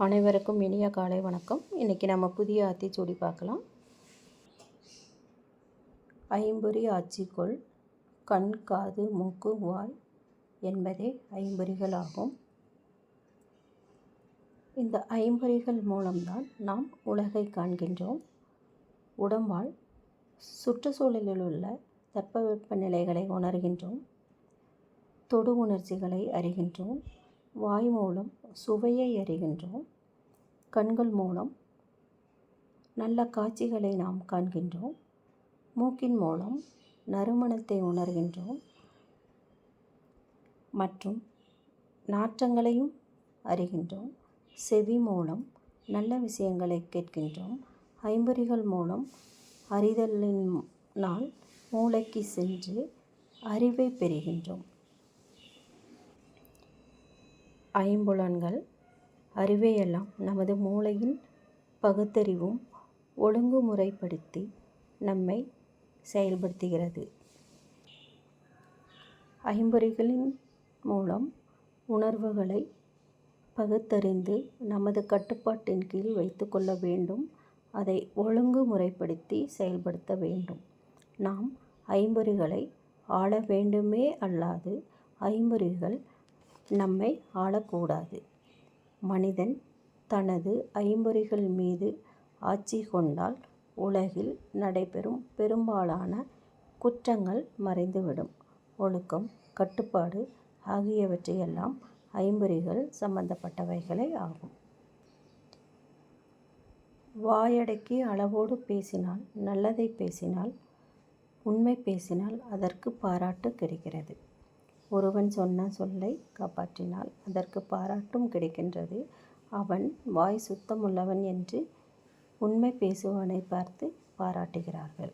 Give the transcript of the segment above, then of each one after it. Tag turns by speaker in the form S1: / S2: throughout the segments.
S1: அனைவருக்கும் இனிய காலை வணக்கம். இன்றைக்கி நம்ம புதிய ஆத்திச்சூடி பார்க்கலாம். ஐம்பொறி ஆட்சிக்குள் கண் காது மூக்கு வாய் என்பதே ஐம்பொறிகள் ஆகும். இந்த ஐம்பொறிகள் மூலம்தான் நாம் உலகை காண்கின்றோம். உடம்பால் சுற்றுச்சூழலில் உள்ள தட்பவெப்ப நிலைகளை உணர்கின்றோம். தொடு உணர்ச்சிகளை அறிகின்றோம். வாய் மூலம் சுவையை அறிகின்றோம். கண்கள் மூலம் நல்ல காட்சிகளை நாம் காண்கின்றோம். மூக்கின் மூலம் நறுமணத்தை உணர்கின்றோம். மற்றும் நாற்றங்களையும் அறிகின்றோம். செவி மூலம் நல்ல விஷயங்களை கேட்கின்றோம். ஐம்பறிகள் மூலம் அறிதலின் நாள் மூளைக்கு சென்று அறிவை பெறுகின்றோம். ஐம்புலன்கள் அறிவையெல்லாம் நமது மூளையின் பகுத்தறிவும் ஒழுங்குமுறைப்படுத்தி நம்மை செயல்படுத்துகிறது. ஐம்பொறிகளின் மூலம் உணர்வுகளை பகுத்தறிந்து நமது கட்டுப்பாட்டின் கீழ் வைத்துக்கொள்ள வேண்டும். அதை ஒழுங்குமுறைப்படுத்தி செயல்படுத்த வேண்டும். நாம் ஐம்பொறிகளை ஆள வேண்டுமே அல்லாது ஐம்பொறிகள் நம்மை ஆளக்கூடாது. மனிதன் தனது ஐம்பொறிகள் மீது ஆட்சி கொண்டால் உலகில் நடைபெறும் பெரும்பாலான குற்றங்கள் மறைந்துவிடும். ஒழுக்கம் கட்டுப்பாடு ஆகியவற்றையெல்லாம் ஐம்பொறிகள் சம்பந்தப்பட்டவைகளே ஆகும். வாயடக்கி அளவோடு பேசினால் நல்லதை பேசினால் உண்மை பேசினால் அதற்கு பாராட்டு கிடைக்கிறது. ஒருவன் சொன்ன சொல்லை காப்பாற்றினால் அதற்கு பாராட்டும் கிடைக்கின்றது. அவன் வாய் சுத்தமுள்ளவன் என்று உண்மை பேசுவனை பார்த்து பாராட்டுகிறார்கள்.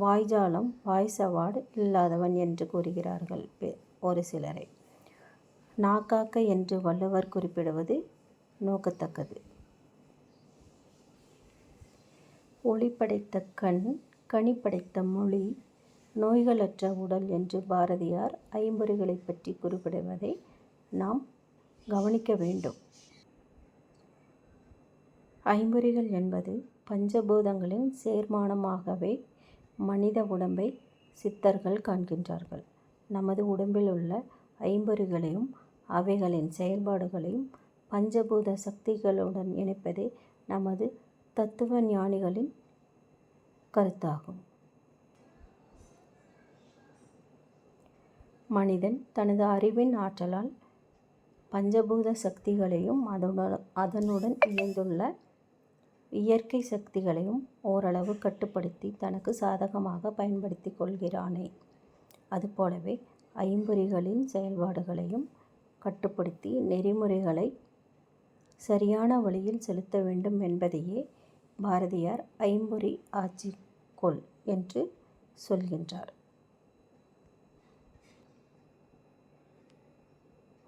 S1: வாய்ஜாலம் வாய் சவாடு இல்லாதவன் என்று கூறுகிறார்கள் ஒரு சிலரை. நாக்காக்க என்று வள்ளுவர் குறிப்பிடுவது நோக்கத்தக்கது. ஒளி படைத்த கண் கனி படைத்த மொழி நோய்களற்ற உடல் என்று பாரதியார் ஐம்பொறிகளை பற்றி குறிப்பிடுவதை நாம் கவனிக்க வேண்டும். ஐம்பொறிகள் என்பது பஞ்சபூதங்களின் சேர்மானமாகவே மனித உடம்பை சித்தர்கள் காண்கின்றார்கள். நமது உடம்பில் உள்ள ஐம்பொறிகளையும் அவைகளின் செயல்பாடுகளையும் பஞ்சபூத சக்திகளுடன் இணைப்பதே நமது தத்துவ ஞானிகளின் கருத்தாகும். மனிதன் தனது அறிவின் ஆற்றலால் பஞ்சபூத சக்திகளையும் அதனுடன் அதனுடன் இணைந்துள்ள இயற்கை சக்திகளையும் ஓரளவு கட்டுப்படுத்தி தனக்கு சாதகமாக பயன்படுத்தி கொள்கிறானே. அதுபோலவே ஐம்பொறிகளின் செயல்பாடுகளையும் கட்டுப்படுத்தி நெறிமுறைகளை சரியான வழியில் செலுத்த வேண்டும் என்பதையே பாரதியார் ஐம்பொறி ஆட்சி கொள் என்று சொல்கின்றார்.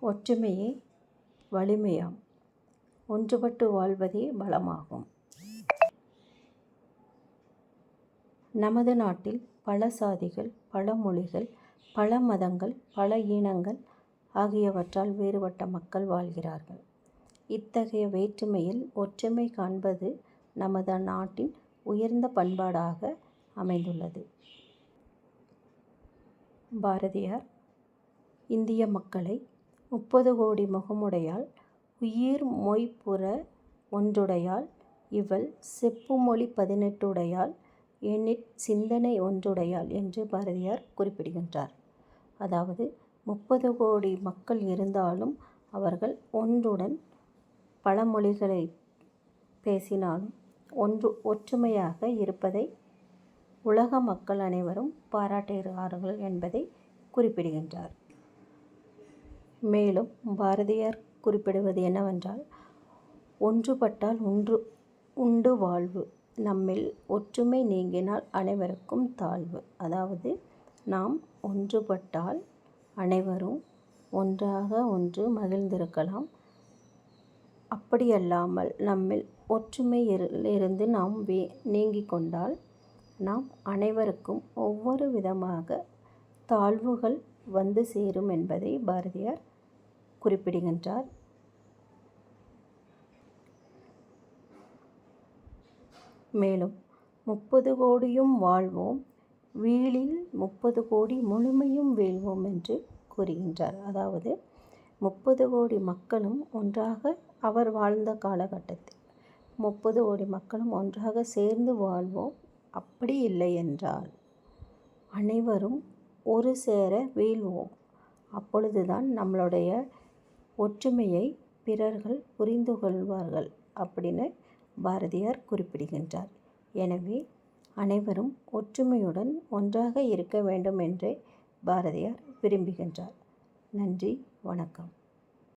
S1: ஒற்றுமையே வலிமையாம். ஒன்றுபட்டு வாழ்வதே பலமாகும். நமது நாட்டில் பல சாதிகள் பல மொழிகள் பல மதங்கள் பல இனங்கள் ஆகியவற்றால் வேறுபட்ட மக்கள் வாழ்கிறார்கள். இத்தகைய வேற்றுமையில் ஒற்றுமை காண்பது நமது நாட்டின் உயர்ந்த பண்பாடாக அமைந்துள்ளது. பாரதியார் இந்திய மக்களை முப்பது கோடி முகமுடையாள் உயிர் மொய்புற ஒன்றுடையாள் இவள் செப்புமொழி பதினெட்டுடையாள் எண்ணிற் சிந்தனை ஒன்றுடையாள் என்று பாரதியார் குறிப்பிடுகின்றார். அதாவது முப்பது கோடி மக்கள் இருந்தாலும் அவர்கள் ஒன்றுடன் பல மொழிகளை பேசினாலும் ஒன்று ஒற்றுமையாக இருப்பதை உலக மக்கள் அனைவரும் பாராட்டுகிறார்கள் என்பதை குறிப்பிடுகின்றார். மேலும் பாரதியார் குறிப்பிடுவது என்னவென்றால் ஒன்றுபட்டால் ஒன்று உண்டு வாழ்வு. நம்மில் ஒற்றுமை நீங்கினால் அனைவருக்கும் தாழ்வு. அதாவது நாம் ஒன்றுபட்டால் அனைவரும் ஒன்றாக ஒன்று மகிழ்ந்திருக்கலாம். அப்படியல்லாமல் நம்மில் ஒற்றுமை இருந்து நாம் வே நீங்கி கொண்டால் நாம் அனைவருக்கும் ஒவ்வொரு விதமாக தாழ்வுகள் வந்து சேரும் என்பதை பாரதியார் குறிப்பிடுகின்றார். மேலும் முப்பது கோடியும் வாழ்வோம் வீழில் முப்பது கோடி முழுமையும் வீழ்வோம் என்று கூறுகின்றார். அதாவது முப்பது கோடி மக்களும் ஒன்றாக அவர் வாழ்ந்த காலகட்டத்தில் முப்பது கோடி மக்களும் ஒன்றாக சேர்ந்து வாழ்வோம் அப்படி இல்லை என்றால் அனைவரும் ஒரு சேர வீழ்வோம். அப்பொழுதுதான் நம்மளுடைய ஒற்றுமையை பிறர்கள் புரிந்து கொள்வார்கள் அப்படின்னு பாரதியார் குறிப்பிடுகின்றார். எனவே அனைவரும் ஒற்றுமையுடன் ஒன்றாக இருக்க வேண்டும் என்றே பாரதியார் விரும்புகின்றார். நன்றி வணக்கம்.